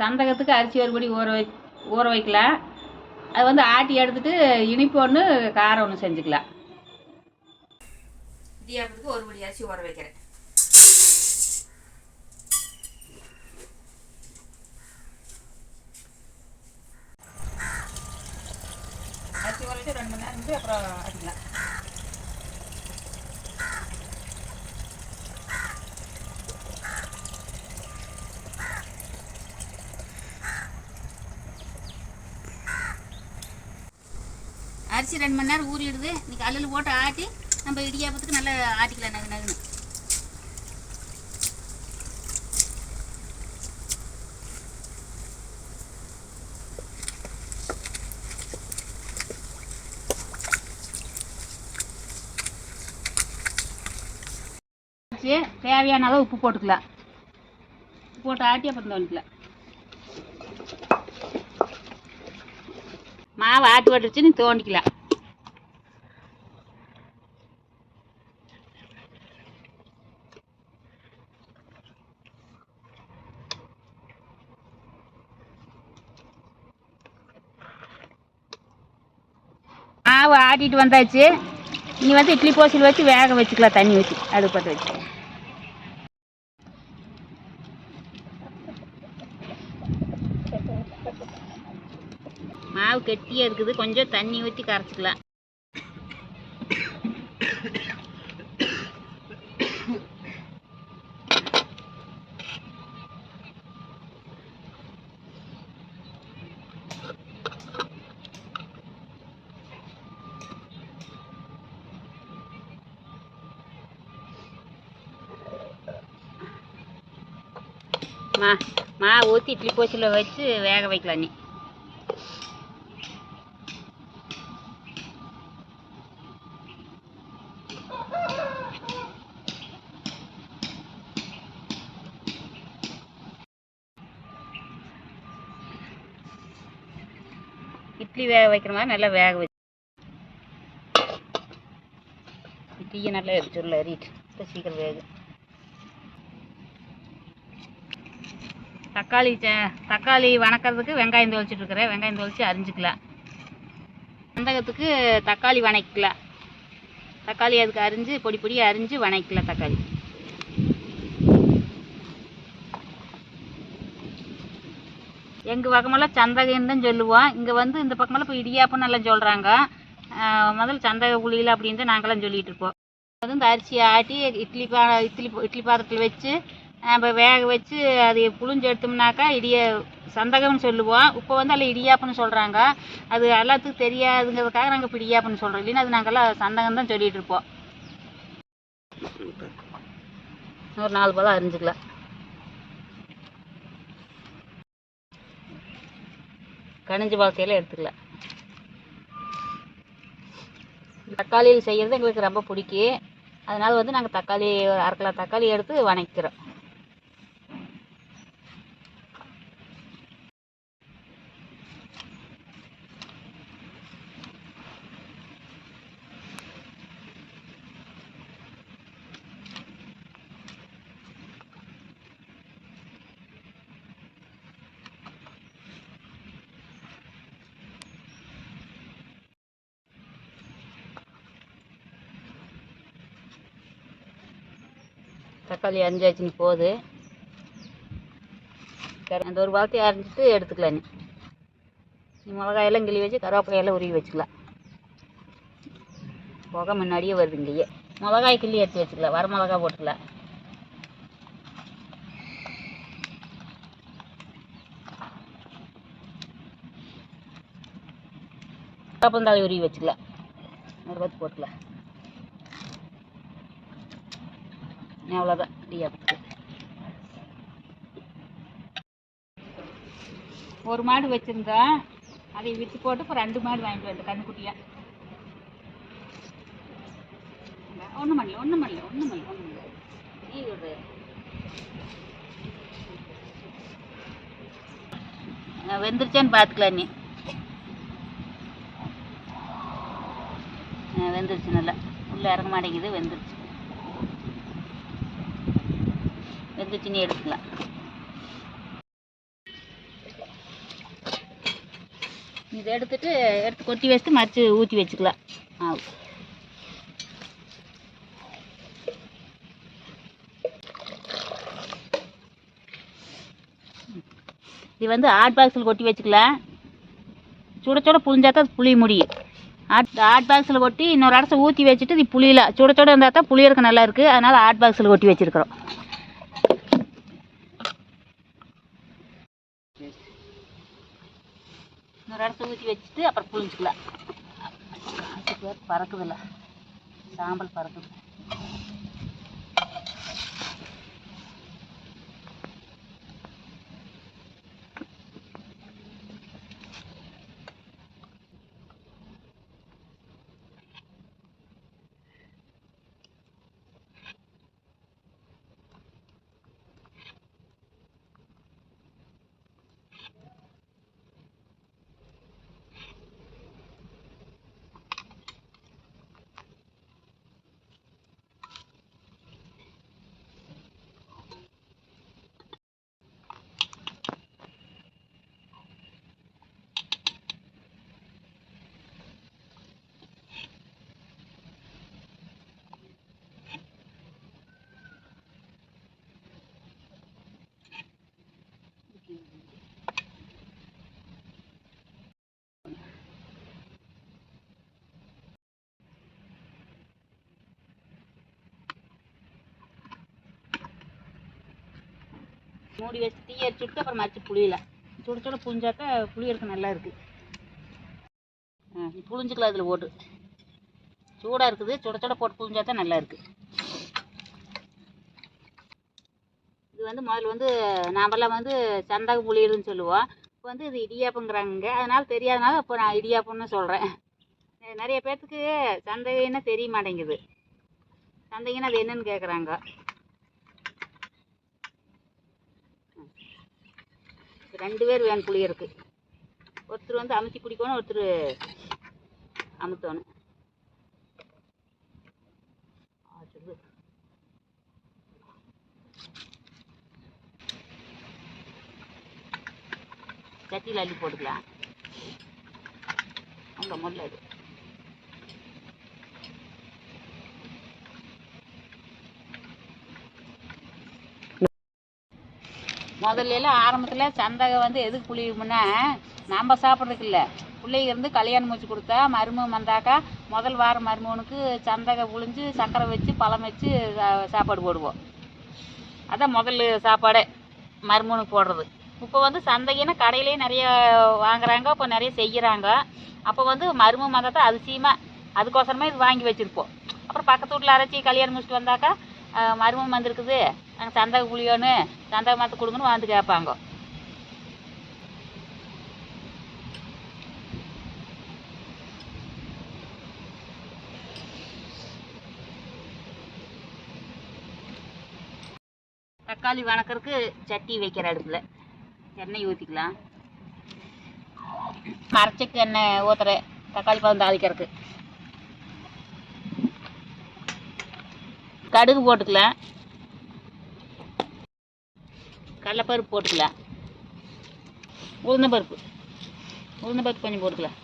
சந்தகத்துக்கு அரிசி ஒருபடி ஊற வை ஊற வைக்கலாம் அது வந்து ஆட்டி எடுத்துட்டு இனிப்பு ஒன்று காரம் ஒன்று செஞ்சுக்கலாம் இடியாப்பத்துக்கு ஒரு படி அரிசி ஊற வைக்கிறேன். அரிசி ஊற வச்சு ரெண்டு மணி நேரம் அப்புறம் அடிக்கலாம் அரிசி ரெண்டு மணி நேரம் ஊறிடுது. இன்னைக்கு கல்லில் போட்டு ஆட்டி நம்ம இடியாப்பத்துக்கு நல்லா ஆட்டிக்கலாம் நகு நகுன்னு. அரிசி தேவையான அளவு உப்பு போட்டுக்கலாம். உப்பு போட்டு ஆட்டி அப்புறம் தோணிக்கலாம். மாவு ஆட்டு வட்டுச்சு நீ தோண்டிக்கலாம் மாவு ஆட்டிட்டு வந்தாச்சு. நீ வந்து இட்லி போசில் வச்சு வேக வச்சுக்கலாம் தண்ணி வச்சு அடுப்பத்தை வச்சு. மாவு கெட்டியாக இருக்குது. கொஞ்சம் தண்ணி ஊற்றி கரைச்சிக்கலாம். மா மா ஊற்றி இட்லி போச்சில் வச்சு வேக வைக்கலாம் நீ. இட்லி வேக வைக்கிற மாதிரி நல்லா வேக வச்சு இட்லியை நல்லா எரிச்சுள்ள எறிட்டு சீக்கிரம் வேக. தக்காளி தக்காளி வணக்கிறதுக்கு வெங்காயம் தொளிச்சிட்டு இருக்கிறேன். வெங்காயம் தொளிச்சு அரிஞ்சிக்கலாம் சந்தகத்துக்கு தக்காளி வணக்கிக்கலாம் தக்காளி அதுக்கு அரிஞ்சு பொடி பொடியாக அரிஞ்சு வணக்கலாம் தக்காளி. எங்கள் பக்கமெல்லாம் சந்தகன்னு தான் சொல்லுவோம் இங்கே வந்து இந்த பக்கமெல்லாம் இப்போ இடியாப்பம்னு எல்லாம் சொல்கிறாங்க முதல்ல சந்தக குழியில் அப்படின்னு நாங்களாம் சொல்லிகிட்டு இருப்போம். வந்து இந்த அரிசியை ஆட்டி இட்லி பா இட்லி இட்லி பாத்திரத்தில் வச்சு நம்ம வேக வச்சு அது புளிஞ்சு எடுத்தோம்னாக்கா இடிய சந்தகம்னு சொல்லுவோம் இப்போ வந்து அதில் இடியாப்பம்னு சொல்கிறாங்க அது எல்லாத்துக்கும் தெரியாதுங்கிறதுக்காக நாங்கள் இப்போ இடியாப்பம்னு சொல்கிறோம் இல்லைன்னா அது நாங்கள்லாம் சந்தகம் தான் சொல்லிட்டு இருப்போம். ஒரு நாலு பதம் அறிஞ்சிக்கலாம் கனிஞ்சு வாழ்க்கையில் எடுத்துக்கலாம் தக்காளியில் செய்கிறது எங்களுக்கு ரொம்ப பிடிக்கும். அதனால் வந்து நாங்கள் தக்காளி அரை கிலோ தக்காளி எடுத்து வணக்கிறோம். தக்காளி அரிஞ்சாச்சு போகுது. அந்த ஒரு வாரத்தை அரைஞ்சிட்டு எடுத்துக்கலாம் நீ மிளகாயெல்லாம் கிள்ளி வச்சு கருவேப்பிலையெல்லாம் உருவி வச்சுக்கலாம். புகை முன்னாடியே வருது இங்கேயே. மிளகாய் கிள்ளி எடுத்து வச்சுக்கலாம். வர மிளகா போட்டுக்கலாம் கப்பந்தாளி உருவி வச்சுக்கலாம். ஒரு போட்டுக்கலாம். அவ்வளோதான் இடியாப்பத்துக்கு ஒரு மாடு வச்சுருந்தோம் அதை விற்று போட்டு இப்போ ரெண்டு மாடு வாங்கிட்டு வந்து கண்ணுக்குட்டியாக ஒன்றும் பண்ணல ஒன்றும் பண்ணல ஒன்றும் பண்ணல ஒன்றும் பண்ணல. நீ விடு. வெந்துருச்சான்னு பார்த்துக்கலாம் நீ. வெந்துருச்சு நல்லா. உள்ளே இறங்க மாட்டேங்குது வெந்துருச்சு. வெந்துச்சு நீ எடுத்துக்கலாம். இதை எடுத்துட்டு எடுத்து கொட்டி வச்சுட்டு மறித்து ஊற்றி வச்சுக்கலாம். ஆ இது வந்து ஹாட் பாக்ஸில் கொட்டி வச்சுக்கலாம். சுட சுட புளிஞ்சா தான் புளிய முடியும். ஹாட் ஹாட் பாக்ஸில் கொட்டி இன்னொரு அடசை ஊற்றி வச்சுட்டு இது புளியல சுட சுட இருந்தால் தான் புளியறதுக்கு நல்லா இருக்குது அதனால் ஹாட் பாக்ஸில் கொட்டி வச்சுருக்குறோம் இன்னொரு இடத்த ஊற்றி வச்சுட்டு அப்புறம் பேர் பறக்குதில்ல. சாம்பல் பறக்குது. மூடி வச்சு தீ அரிச்சுட்டு அப்புறம் மறிச்சு புளியல. சுட சுட புளிஞ்சாக்கா புளியறதுக்கு நல்லா இருக்கு. ஆ நீ புளிஞ்சுக்கலாம் இதில் போட்டு. சூடாக இருக்குது சுட சுட போட்டு புளிஞ்சா தான் நல்லா இருக்கு. இது வந்து முதல்ல வந்து நாமெல்லாம் வந்து சந்தக புளியதுன்னு சொல்லுவோம். இப்போ வந்து இது இடியாப்பங்கிறாங்க அதனால தெரியாதனால இப்போ நான் இடியாப்பம்னு சொல்கிறேன் நிறைய பேர்த்துக்கு சந்தைன்னா தெரிய மாட்டேங்குது. சந்தைங்கன்னா அது என்னன்னு கேட்குறாங்க ரெண்டு பேர் வேணும் புளியருக்கு ஒருத்தர் வந்து அமுத்தி குடிக்கணும் ஒருத்தர் அமுத்தணும். சட்டியில் அள்ளி போட்டுக்கலாம். அங்கே முதல்ல இது முதல்ல எல்லாம் ஆரம்பத்தில் சந்தகை வந்து எதுக்கு புளியும்னா நம்ம சாப்பிட்றதுக்கு இல்லை. பிள்ளைங்க இருந்து கல்யாணம் வச்சு கொடுத்தா மருமகன் வந்தாக்கா முதல் வாரம் மருமகனுக்கு சந்தகை புழிஞ்சு சர்க்கரை வச்சு பழம் வச்சு சா- சாப்பாடு போடுவோம். அதான் முதல் சாப்பாடே மருமகனுக்கு போடுறது. இப்போ வந்து சந்தைக்குன்னா கடையிலேயே நிறைய வாங்குறாங்க இப்போ நிறைய செய்கிறாங்க அப்போ வந்து மருமகன் வந்தால் தான் அதிசயமாக அதுக்கோசரமே இது வாங்கி வச்சுருப்போம். அப்புறம் பக்கத்து வீட்டில் அரைச்சி கல்யாணம் முடிச்சுட்டு வந்தாக்கா மருமம் மருமகன் வந்திருக்குது. நாங்கள் சந்தக புளியோன்னு சந்தக மாற்ற கொடுங்கன்னு வந்து கேட்பாங்க. தக்காளி வணக்கறதுக்கு சட்டி வைக்கிற அடுப்பில். எண்ணெய் ஊற்றிக்கலாம் மரச்சக்கு எண்ணெய் ஊற்றுறேன் தக்காளி பழம் தாளிக்கிறதுக்கு. கடுகு போட்டுக்கலாம். கடலைப்பருப்பு போட்டுக்கலாம். உளுந்தம்பருப்பு. உளுந்தம்பருப்பு கொஞ்சம் போட்டுக்கலாம்.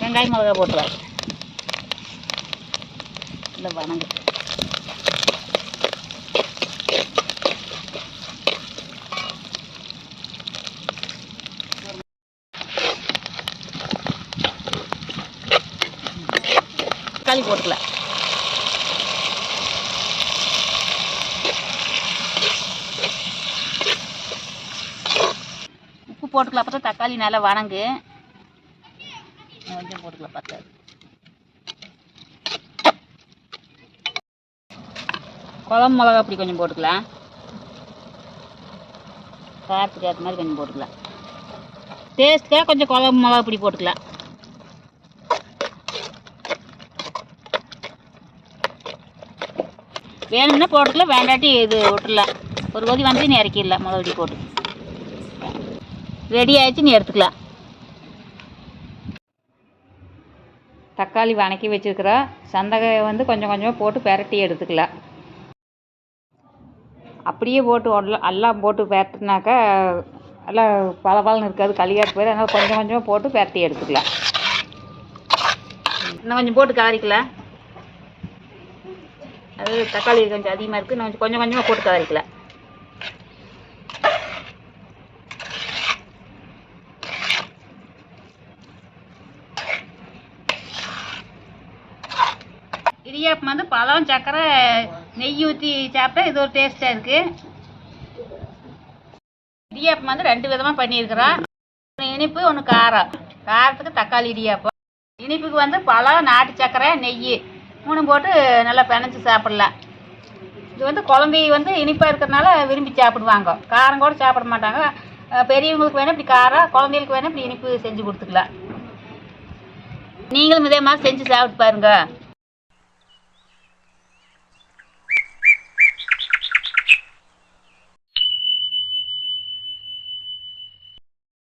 வெங்காயம் மிளகா போட்டுக்கலாம். இல்லை வணங்கு. தக்காளி போட்டுக்கலாம் உப்பு போட்டுக்கலாம் பார்த்தா தக்காளி நல்லா வணங்கு. கொஞ்சம் போட்டுக்கலாம் பார்த்தா. குழம்பு மிளகா அப்படி கொஞ்சம் போட்டுக்கலாம் காரத்துக்கு ஏற்ற மாதிரி கொஞ்சம் போட்டுக்கலாம் டேஸ்ட்டுக்காக கொஞ்சம் குழம்பு மிளகா அப்படி போட்டுக்கலாம் வேணும்னா போட்டுக்கலாம் வேண்டாட்டி இது விட்டுடலாம். ஒரு கொதி வந்து நீ இறக்கிடலாம் மிளகுடி போட்டு. ரெடி ஆயிடுச்சு நீ எடுத்துக்கலாம். தக்காளி வணக்கி வச்சுருக்குறோம் சந்தகையை வந்து கொஞ்சம் கொஞ்சமாக போட்டு பெரட்டி எடுத்துக்கலாம். அப்படியே போட்டு ஒடல- எல்லாம் போட்டு பெரட்டினாக்கா எல்லாம் பல பளபளன்னு இருக்காது களியாட்டு போயிடும். அதனால் கொஞ்சம் கொஞ்சமாக போட்டு பெரட்டி எடுத்துக்கலாம். இன்னும் கொஞ்சம் போட்டு காரிக்கலாம். அது தக்காளி கொஞ்சம் அதிகமாக இருக்குது நான் கொஞ்சம் கொஞ்சம் கொஞ்சமாக போட்டு காரிக்கலாம் இடியாப்பம் வந்து பழம் சக்கரை நெய் ஊற்றி சாப்பிட்டா இது ஒரு டேஸ்ட்டாக இருக்குது இடியாப்பம் வந்து ரெண்டு விதமாக பண்ணியிருக்கிறோம் ஒன்று இனிப்பு ஒன்று காரம். காரத்துக்கு தக்காளி இடியாப்பம். இனிப்புக்கு வந்து பழம் நாட்டு சக்கரை நெய். மூணும் போட்டு நல்லா பிணைஞ்சு சாப்பிட்லாம். இது வந்து குழந்தை வந்து இனிப்பாக இருக்கிறனால விரும்பி சாப்பிடுவாங்க. காரம் கூட சாப்பிட மாட்டாங்க. பெரியவங்களுக்கு வேணால் இப்படி காரம் குழந்தைகளுக்கு வேணால் இப்படி இனிப்பு செஞ்சு கொடுத்துக்கலாம். நீங்களும் இதே மாதிரி செஞ்சு சாப்பிட்டு பாருங்கள்